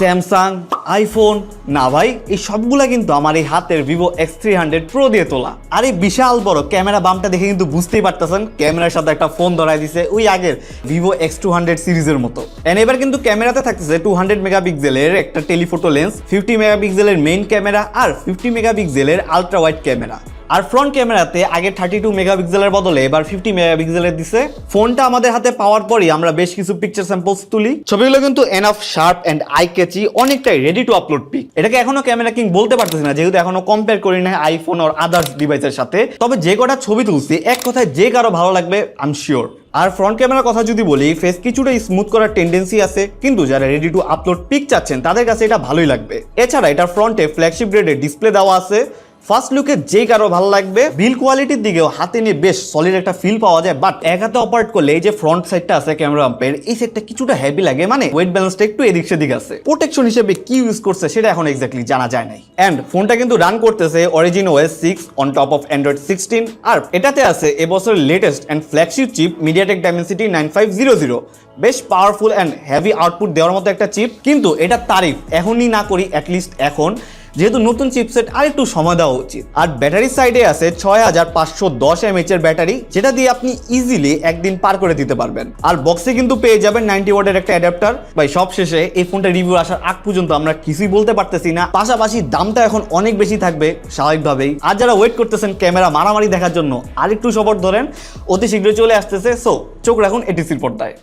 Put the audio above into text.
Samsung, iPhone না ভাই এই সবগুলা কিন্তু আমার এই হাতের Vivo X three hundred Pro দিয়ে তোলা। আর এই বিশাল বড় ক্যামেরা বামটা দেখে কিন্তু বুঝতেই পারতেছেন, ক্যামেরার সাথে একটা ফোন ধরাই দিছে ওই আগের ভিভো এক্স টু হান্ড্রেড সিরিজের মতো। এন্ড এবার কিন্তু ক্যামেরাতে থাকতেছে টু হান্ড্রেড মেগাপিক্সেলের একটা টেলিফোটো লেন্স ফিফটি মেগাপিক্সেলের মেইন ক্যামেরা আর ফিফটি মেগাপিক্সেলের আলট্রা ওয়াইড ক্যামেরা। আর ফ্রন্ট ক্যামেরাতে আগে থার্টি টু মেগাপিক্সেলের বদলে এবার ফিফটি মেগাপিক্সেলের দিছে। ফোনটা আমাদের হাতে পাওয়ার পরই আমরা বেশ কিছু পিকচার স্যাম্পলস তুলি। ছবিগুলো কিন্তু enough sharp and eye catchy অনেকটাই রেডি টু আপলোড পিক এটাকে এখনও ক্যামেরা কিং বলতে পারতেছি না, যেহেতু এখনও কম্পেয়ার করি না আইফোন আর আদার্স ডিভাইসের সাথে। তবে যে কটা ছবি তুলছি, এক কথায় যে কারও ভালো লাগবে আই এম শিওর আর ফ্রন্ট ক্যামেরার কথা যদি বলি ফেস কিছুটা স্মুথ করার টেন্ডেন্সি আছে, কিন্তু যারা রেডি টু আপলোড পিক চাচ্ছেন, তাদের কাছে এটা ভালোই লাগবে। এছাড়া এটা ফ্রন্টে ফ্ল্যাগশিপ গ্রেডের ডিসপ্লে দেওয়া আছে। ফার্স্ট লুকে যেই কারও ভালো লাগবে বিল কোয়ালিটির দিকেও হাতে নিয়ে বেশ সলিড একটা ফিল পাওয়া যায় বাট এক হাতে অপারেট করলে এই যে ফ্রন্ট সাইডটা আছে ক্যামেরা পাম্পের এই সাইডটা কিছুটা হেভি লাগে মানে ওয়েট ব্যালেন্সটা একটু এদিক সেদিক আছে। প্রোটেকশন হিসেবে কি ইউজ করছে সেটা এখন এক্স্যাক্টলি জানা যায় নাই। অ্যান্ড ফোনটা কিন্তু রান করতেছে Origin OS six on top of Android sixteen আর এটাতে আছে এবছর latest and flagship chip MediaTek Dimensity nine five zero zero বেশ পাওয়ারফুল অ্যান্ড হেভি আউটপুট দেওয়ার মতো একটা চিপ কিন্তু এটা তারিফ, এখনই না করি অ্যাটলিস্ট এখন। যেহেতু নতুন চিপসেট আর একটু সময় দেওয়া উচিত। আর ব্যাটারির সাইডে আছে ছয় হাজার পাঁচশো দশ এমএচ এর ব্যাটারি, যেটা দিয়ে আপনি ইজিলি একদিন পার করে দিতে পারবেন। আর বক্সে কিন্তু পেয়ে যাবেন নাইনটি ওয়াটের একটা অ্যাডাপ্টার ভাই সব শেষে এই ফোনটা রিভিউ আসার আগ পর্যন্ত আমরা কিছুই বলতে পারতেছি না। পাশাপাশি দামটা এখন অনেক বেশি থাকবে, স্বাভাবিকভাবেই। আর যারা ওয়েট করতেছেন ক্যামেরা মারামারি দেখার জন্য, আরেকটু সপোর্ট ধরেন, অতি শীঘ্রই চলে আসতেছে। সো চোখ রাখুন এটিসির পর্দায়।